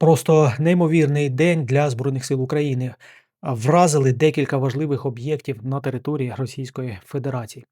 Просто неймовірний день для Збройних сил України. Вразили декілька важливих об'єктів на території Російської Федерації.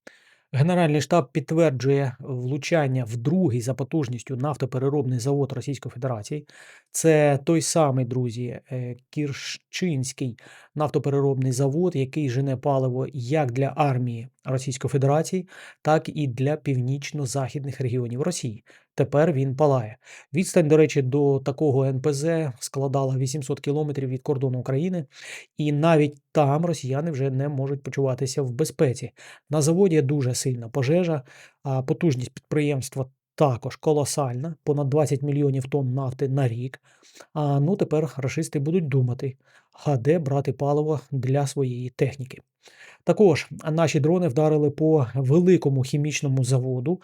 Генеральний штаб підтверджує влучання в другий за потужністю нафтопереробний завод Російської Федерації. Це той самий, друзі, е, Кірщинський нафтопереробний завод, який жене паливо як для армії Російської Федерації, так і для північно-західних регіонів Росії. Тепер він палає. Відстань, до речі, до такого НПЗ складала 800 кілометрів від кордону України, і навіть там росіяни вже не можуть почуватися в безпеці. На заводі дуже сильна пожежа, а потужність підприємства також колосальна, понад 20 мільйонів тонн нафти на рік. А ну тепер рашисти будуть думати, а де брати паливо для своєї техніки. Також наші дрони вдарили по великому хімічному заводу.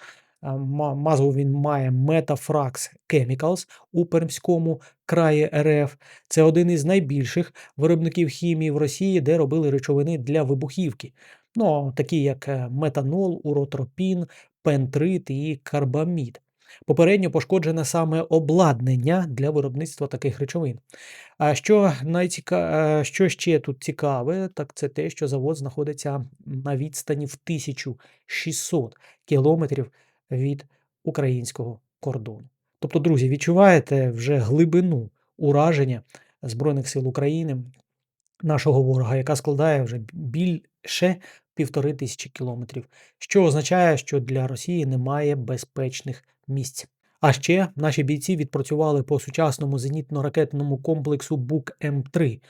Назву він має Metafrax Chemicals у Пермському краї РФ. Це один із найбільших виробників хімії в Росії, де робили речовини для вибухівки. Ну, такі як е, метанол, уротропін, пентрит і карбамід. Попередньо пошкоджене саме обладнання для виробництва таких речовин. А що найціка... е, що ще тут цікаве, так це те, що завод знаходиться на відстані в 1600 кілометрів від українського кордону. Тобто, друзі, відчуваєте вже глибину ураження Збройних сил України, нашого ворога, яка складає вже більше півтори тисячі кілометрів, що означає, що для Росії немає безпечних місць. А ще наші бійці відпрацювали по сучасному зенітно-ракетному комплексу Бук М3.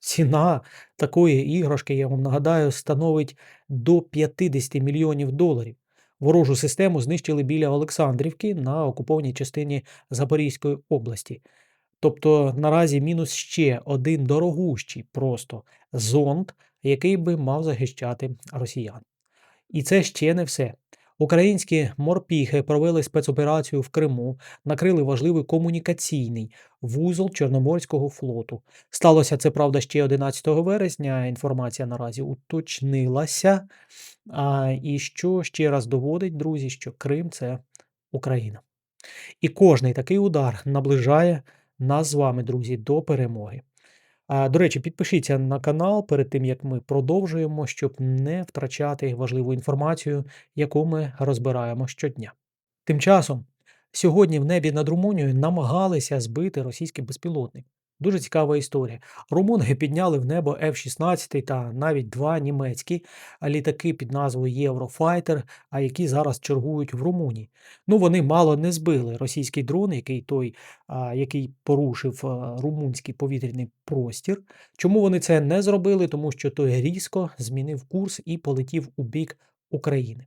Ціна такої іграшки, я вам нагадаю, становить до 50 мільйонів доларів. Ворожу систему знищили біля Олександрівки на окупованій частині Запорізької області. Тобто наразі мінус ще один дорогущий просто зонд, який би мав захищати росіян. І це ще не все. Українські морпіхи провели спецоперацію в Криму, накрили важливий комунікаційний вузол Чорноморського флоту. Сталося це, правда, ще 11 вересня. Інформація наразі уточнилася. А, і що ще раз доводить, друзі, що Крим це Україна. І кожний такий удар наближає нас з вами, друзі, до перемоги. До речі, підпишіться на канал перед тим, як ми продовжуємо, щоб не втрачати важливу інформацію, яку ми розбираємо щодня. Тим часом, сьогодні в небі над Румунією намагалися збити російський безпілотник. Дуже цікава історія. Румуни підняли в небо F-16 та навіть два німецькі літаки під назвою Єврофайтер, а які зараз чергують в Румунії. Ну, вони мало не збили російський дрон, який той, який порушив а, румунський повітряний простір. Чому вони це не зробили? Тому що той різко змінив курс і полетів у бік України.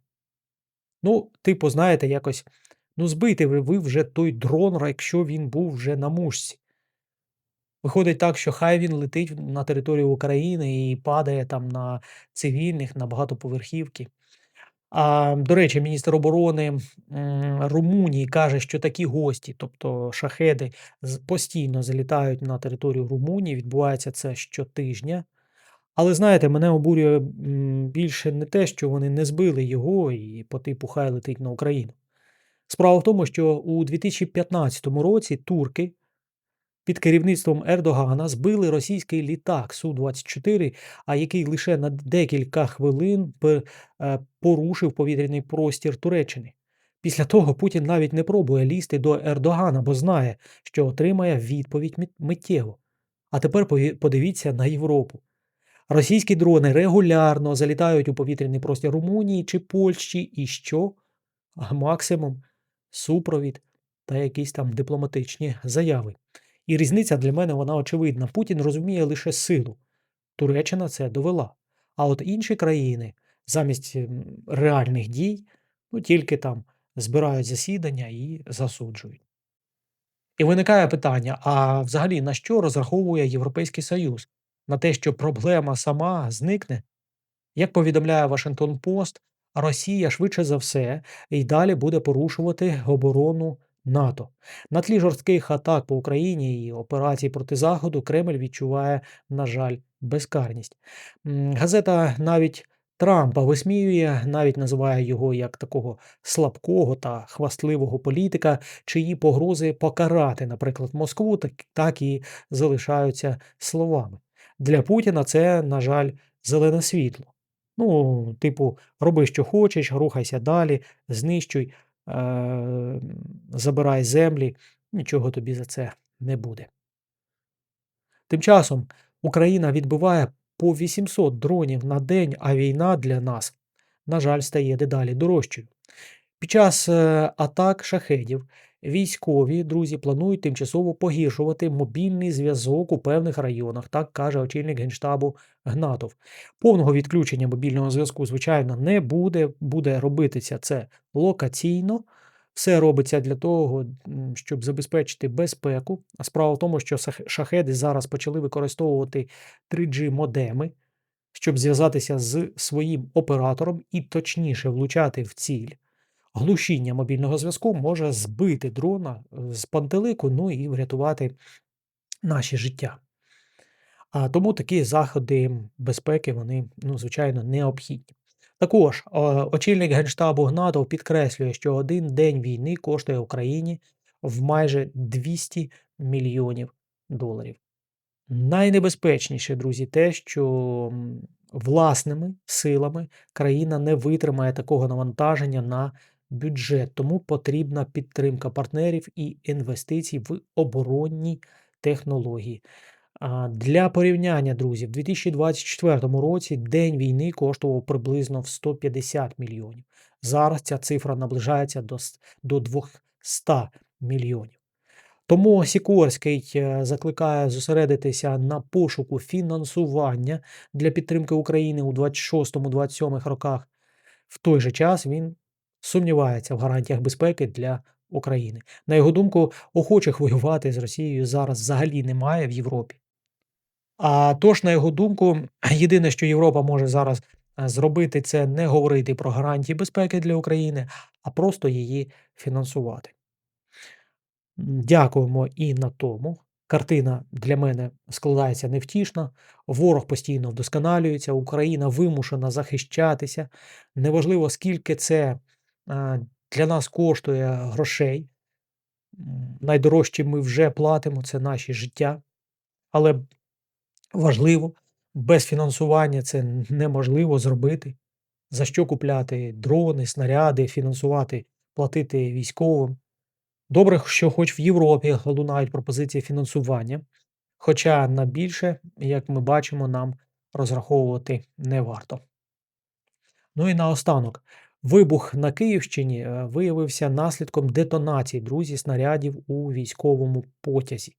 Ну, типу, знаєте, якось, ну, збийте ви ви вже той дрон, якщо він був вже на мушці. Виходить так, що хай він летить на територію України і падає там на цивільних, на багатоповерхівки. А, до речі, міністр оборони Румунії каже, що такі гості, тобто шахеди, постійно залітають на територію Румунії. Відбувається це щотижня. Але знаєте, мене обурює більше не те, що вони не збили його і по типу хай летить на Україну. Справа в тому, що у 2015 році турки під керівництвом Ердогана збили російський літак Су-24, а який лише на декілька хвилин е, порушив повітряний простір Туреччини. Після того Путін навіть не пробує лізти до Ердогана, бо знає, що отримає відповідь миттєво. А тепер подивіться на Європу. Російські дрони регулярно залітають у повітряний простір Румунії чи Польщі, і що? А максимум супровід та якісь там дипломатичні заяви. І різниця для мене вона очевидна. Путін розуміє лише силу. Туреччина це довела. А от інші країни замість реальних дій, ну тільки там збирають засідання і засуджують. І виникає питання: а взагалі на що розраховує Європейський Союз? На те, що проблема сама зникне? Як повідомляє Вашингтон Пост, Росія швидше за все і далі буде порушувати оборону НАТО. На тлі жорстких атак по Україні і операцій проти Заходу Кремль відчуває, на жаль, безкарність. Газета навіть Трампа висміює, навіть називає його як такого слабкого та хвастливого політика, чиї погрози покарати, наприклад, Москву, так, так і залишаються словами. Для Путіна це, на жаль, зелене світло. Ну, типу, роби, що хочеш, рухайся далі, знищуй, забирай землі, нічого тобі за це не буде. Тим часом Україна відбиває по 800 дронів на день, а війна для нас, на жаль, стає дедалі дорожчою. Під час е, атак шахедів військові друзі планують тимчасово погіршувати мобільний зв'язок у певних районах, так каже очільник генштабу Гнатов. Повного відключення мобільного зв'язку, звичайно, не буде. Буде робитися це локаційно. Все робиться для того, щоб забезпечити безпеку. А справа в тому, що шахеди зараз почали використовувати 3G-модеми, щоб зв'язатися з своїм оператором і точніше влучати в ціль. Глушіння мобільного зв'язку може збити дрона з пантелику, ну і врятувати наші життя. А тому такі заходи безпеки, вони, ну, звичайно, необхідні. Також очільник Генштабу Гнатов підкреслює, що один день війни коштує Україні в майже 200 мільйонів доларів. Найнебезпечніше, друзі, те, що власними силами країна не витримає такого навантаження на бюджет, тому потрібна підтримка партнерів і інвестицій в оборонні технології. Для порівняння, друзі, в 2024 році день війни коштував приблизно в 150 мільйонів. Зараз ця цифра наближається до до 200 мільйонів. Тому Сікорський е, закликає зосередитися на пошуку фінансування для підтримки України у 26-27 роках. В той же час він сумнівається в гарантіях безпеки для України. На його думку, охочих воювати з Росією зараз взагалі немає в Європі. А тож, на його думку, єдине, що Європа може зараз е, зробити, це не говорити про гарантії безпеки для України, а просто її фінансувати. Дякуємо і на тому. Картина для мене складається невтішна. Ворог постійно вдосконалюється, Україна вимушена захищатися. Неважливо, скільки це для нас коштує грошей. Найдорожче ми вже платимо це наші життя. Але важливо, без фінансування це неможливо зробити. За що купляти дрони, снаряди, фінансувати, платити військовим. Добре, що хоч в Європі лунають пропозиції фінансування, хоча на більше, як ми бачимо, нам розраховувати не варто. Ну і наостанок, вибух на Київщині е, виявився наслідком детонації друзі снарядів у військовому потязі.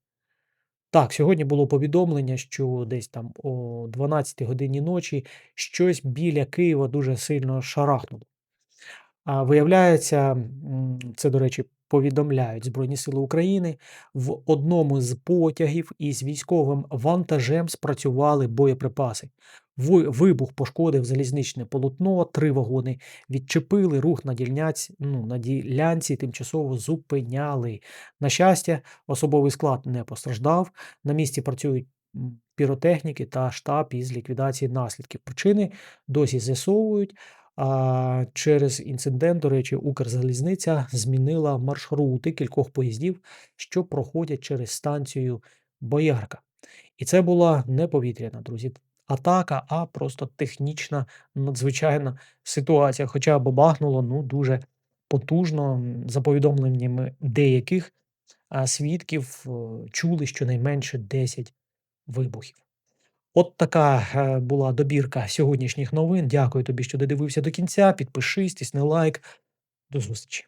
Так, сьогодні було повідомлення, що десь там о 12 годині ночі щось біля Києва дуже сильно шарахнуло. А виявляється, це, до речі, повідомляють Збройні Сили України, в одному з потягів із військовим вантажем спрацювали боєприпаси. Вибух пошкодив залізничне полотно, три вагони відчепили, рух на дільняці, ну, на ділянці тимчасово зупиняли. На щастя, особовий склад не постраждав. На місці працюють піротехніки та штаб із ліквідації наслідків. Причини досі з'ясовують. А через інцидент, до речі, Укрзалізниця змінила маршрути кількох поїздів, що проходять через станцію Боярка. І це була не повітряна, друзі, атака, а просто технічна надзвичайна ситуація. Хоча бабахнуло ну, дуже потужно, за повідомленнями деяких свідків чули щонайменше 10 вибухів. От така е, була добірка сьогоднішніх новин. Дякую тобі, що додивився до кінця. Підпишись, тисни лайк. До зустрічі.